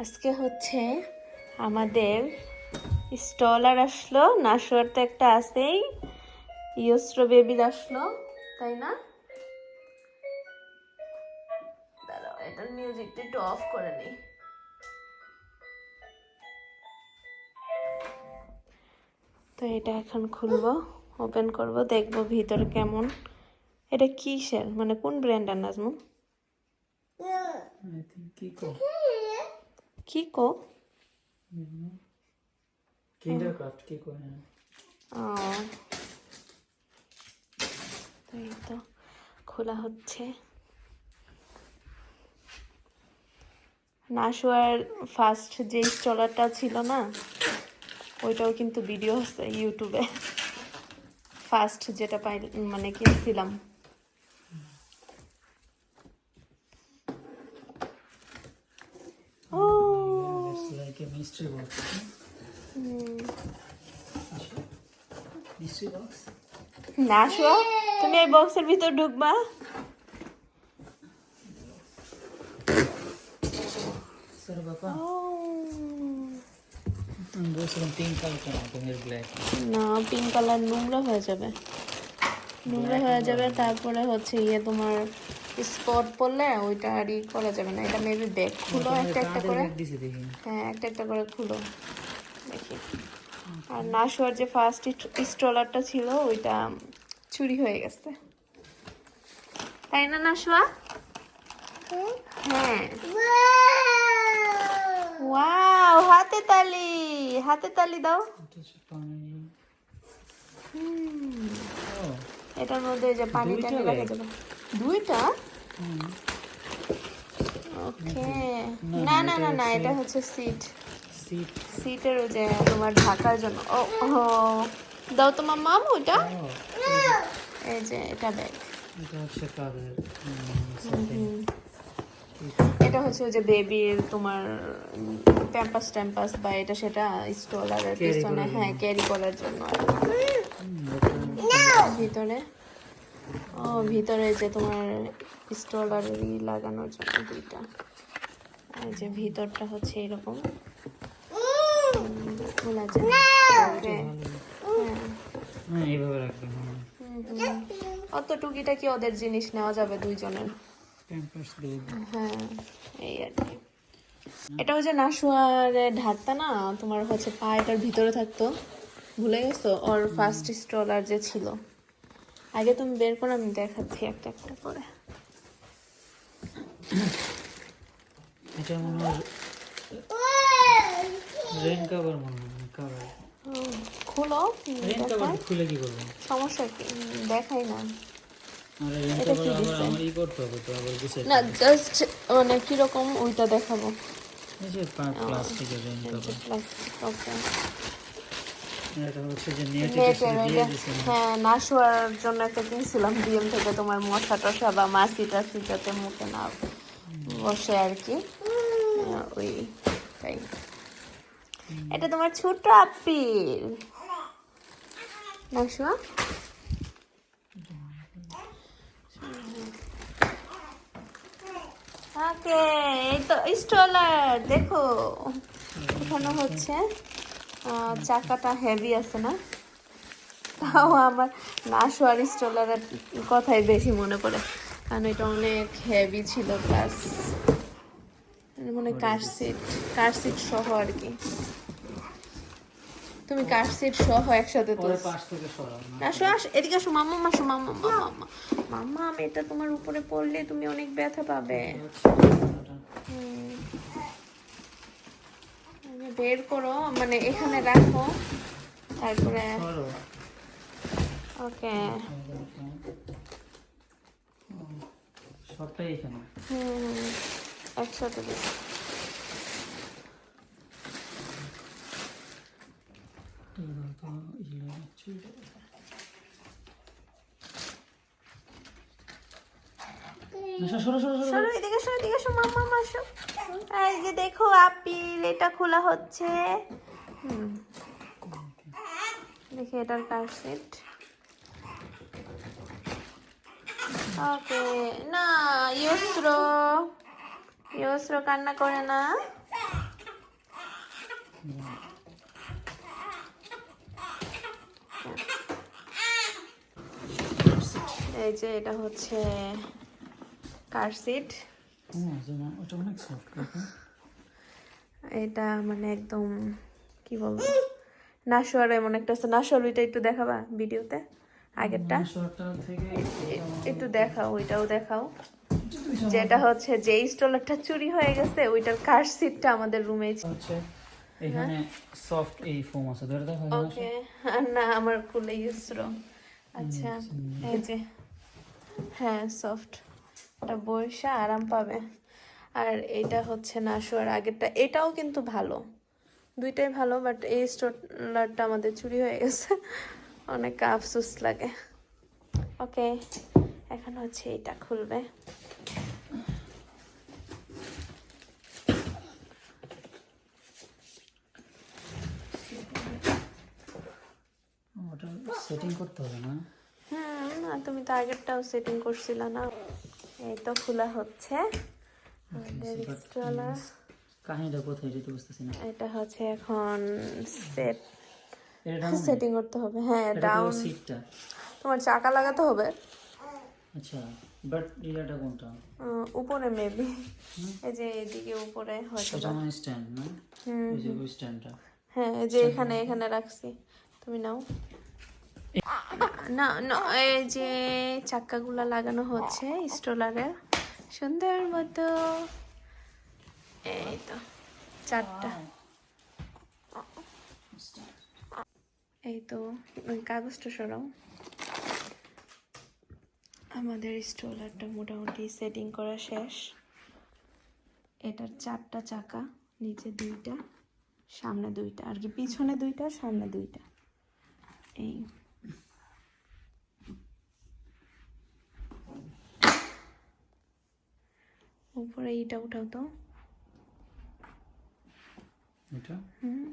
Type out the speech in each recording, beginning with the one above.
আজকে হচ্ছে আমাদের স্টলার আসলো নাসুয়ার তো একটা আছেই ইয়স্র বেবির আসলো তাই না? দাঁড়াও এটার মিউজিকটা একটু অফ করে নিই। তো এটা এখন খুলবো ওপেন করব দেখব ভিতরে কেমন। এটা কিসের? মানে কোন নাজমু? I think Kiko. কি কো Kindercraft Kiko. হ্যাঁ। ও তো এই তো খোলা হচ্ছে। নাশোয়ার ফার্স্ট যে স্টলারটা ছিল না ওইটাও কিন্তু ভিডিও আছে ইউটিউবে ফার্স্ট যেটা পাই মানে কিনছিলাম ও Like a mystery box. Hmm. Mystery তুমি এই বক্সের ভিতর ঢুকবা। আমি বলছিলাম পিঙ্ক কালার কেন? তুমি ব্ল্যাক না পিঙ্ক কালার নোংরা হয়ে যাবে। নোংরা হয়ে যাবে। তারপরে হচ্ছে ইয়ে তোমার স্পট পড়লে ওইটা আর ই করা যাবে না। এটা মেবি ব্যাগ খুলো একটা একটা করে। হ্যাঁ একটা একটা করে খুলো। দেখি। আর নাশোয়ার যে ফার্স্ট স্ট্রলারটা ছিল ওইটা চুরি হয়ে গেছে। তাই না নাশোয়া হ্যাঁ। ওয়াও হাতে তালি। হাতে তালি দাও। এটার মধ্যে যে পানি দুইটা টানি রাখা? যাবে দুইটা? ওকে না, না না না এটা হচ্ছে- সিট সিট সিটের ওই যে তোমার ঢাকার জন্য। ও দাও তোমার মাম ওইটা। এই যে এটা ব্যাগ এটা হচ্ছে ওই যে বেবির তোমার প্যাম্পাস ট্যাম্পাস বা এটা সেটা স্টলারের Carry পিছনে হ্যাঁ ক্যারি করার জন্য। ভিতরে ও ভিতরে যে তোমার স্টলারই লাগানোর জন্য দুইটা। এই যে ভিতরটা হচ্ছে এরকম। খোলা যায় ওকে। হ্যাঁ। হ্যাঁ এইভাবে। অত টুকিটা কি ওদের জিনিস নেওয়া যাবে দুইজনের? হ্যাঁ এই আর কি। এটা হচ্ছে নাশুয়ারে ঢাকতা না? তোমার হচ্ছে পায়েটার ভিতরে থাকতো। ভুলে গেছো? ওর ফার্স্ট স্ট্রলার যে ছিল। আগে তুমি বের করে আমি দেখাচ্ছি একটা একটা করে। এটা মনে হয় রেন কভার মনে হয় কভার? খুলো রেন কভার খুলে কি করব? সমস্যা কি? দেখাই না। আর এটা কি দিছে? করতে হবে তো আবার না জাস্ট মানে ওইটা দেখাবো। এই যে প্লাস্টিকের রেন কভার। প্লাস্টিক ওকে হ্যাঁ না শোয়ার জন্য একটা কিনছিলাম ডিএম থেকে তোমার মশা টশা বা মাছি টাছি যাতে মুখে না বসে আর কি। ওই তাই। এটা তোমার ছোট আপিল ওকে এই তো স্টলার দেখো। এখানে হচ্ছে। চাকাটা হেভি আছে না? তাও আমার নাশোয়ার স্টলারের কথাই বেশি মনে পড়ে। কারণ এটা অনেক হেভি ছিল প্লাস মানে কার সিট কার সিট সহ আর কি। তুমি কার সিট সহ একসাথে তো পরে পাশ থেকে আসো আস এদিকে আসো মাম্মা আসো মাম্মা মাম্মা মাম্মা। আমি এটা তোমার উপরে পড়লে তুমি অনেক ব্যথা পাবে। হুম। যে বের করো মানে এখানে রাখো। তারপরে ওকে। সবটাই এখানে। হুম একসাথে। আচ্ছা, সরো সরো সরো সরো। এদিকে সরো এদিকে সরো মাম্মা আসো এই যে দেখো আপিল, এটা খোলা হচ্ছে। হুম। দেখি এটার কার সেট। ওকে, না ইয়স্র ইয়স্র কান্না করে না। এই যে এটা হচ্ছে কার সিট? ওটা অনেক সফট এটা মানে একদম কি বলব? নাশোয়ার এমন একটা আছে। নাশোয়ার ওইটা একটু দেখাবা ভিডিওতে? আগেরটা? একটু দেখাও ওইটাও দেখাও। যেটা হচ্ছে যে স্টলারটা চুরি হয়ে গেছে ওইটার কার সিটটা আমাদের রুমে হচ্ছে এখানে সফট এই ফোম আছে ধরে দেখো ওকে না আমার খুলে ইউসরো আচ্ছা এই যে হ্যাঁ সফট এটা বৈশা আরাম পাবে। আর এটা হচ্ছে না শোয়ার আগেরটা। এটাও কিন্তু ভালো। দুইটাই ভালো বাট এই স্টোলারটা আমাদের চুরি হয়ে গেছে। অনেক আফসোস লাগে। ওকে এখন হচ্ছে এটা খুলবে। সেটিং করতে হবে না? হ্যাঁ না তুমি তো আগেরটাও সেটিং করছিলে না। এই তো খোলা হচ্ছে। কাহিনীটা কোথায় যেতে বুঝতেছি না। এটা হচ্ছে এখন সেট এটা সেটিং করতে হবে। হ্যাঁ এটা ডাউন সিটটা তোমার চাকা লাগাতে হবে? আচ্ছা বাট ইয়াটা কোনটা? উপরে মেবি এই যে এদিকে উপরে হয়তো এটা বা- স্ট্যান্ড না? এই যে স্ট্যান্ডটা হ্যাঁ এই যে এখানে এখানে রাখছি। তুমি নাও। না না, এই যে চাক্কাগুলো লাগানো হচ্ছে স্ট্রলারের সুন্দর মতো। এই তো, চারটা। এই তো কাগজটা সরাও। আমাদের স্ট্রলারটা মোটামুটি সেটিং করা শেষ। এটার চারটা চাকা, নিচে দুইটা, সামনে দুইটা। আর কি, পিছনে দুইটা, সামনে দুইটা। এই। উপরে এইটা উঠাও তো। এটা? হুম।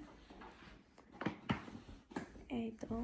এই তো।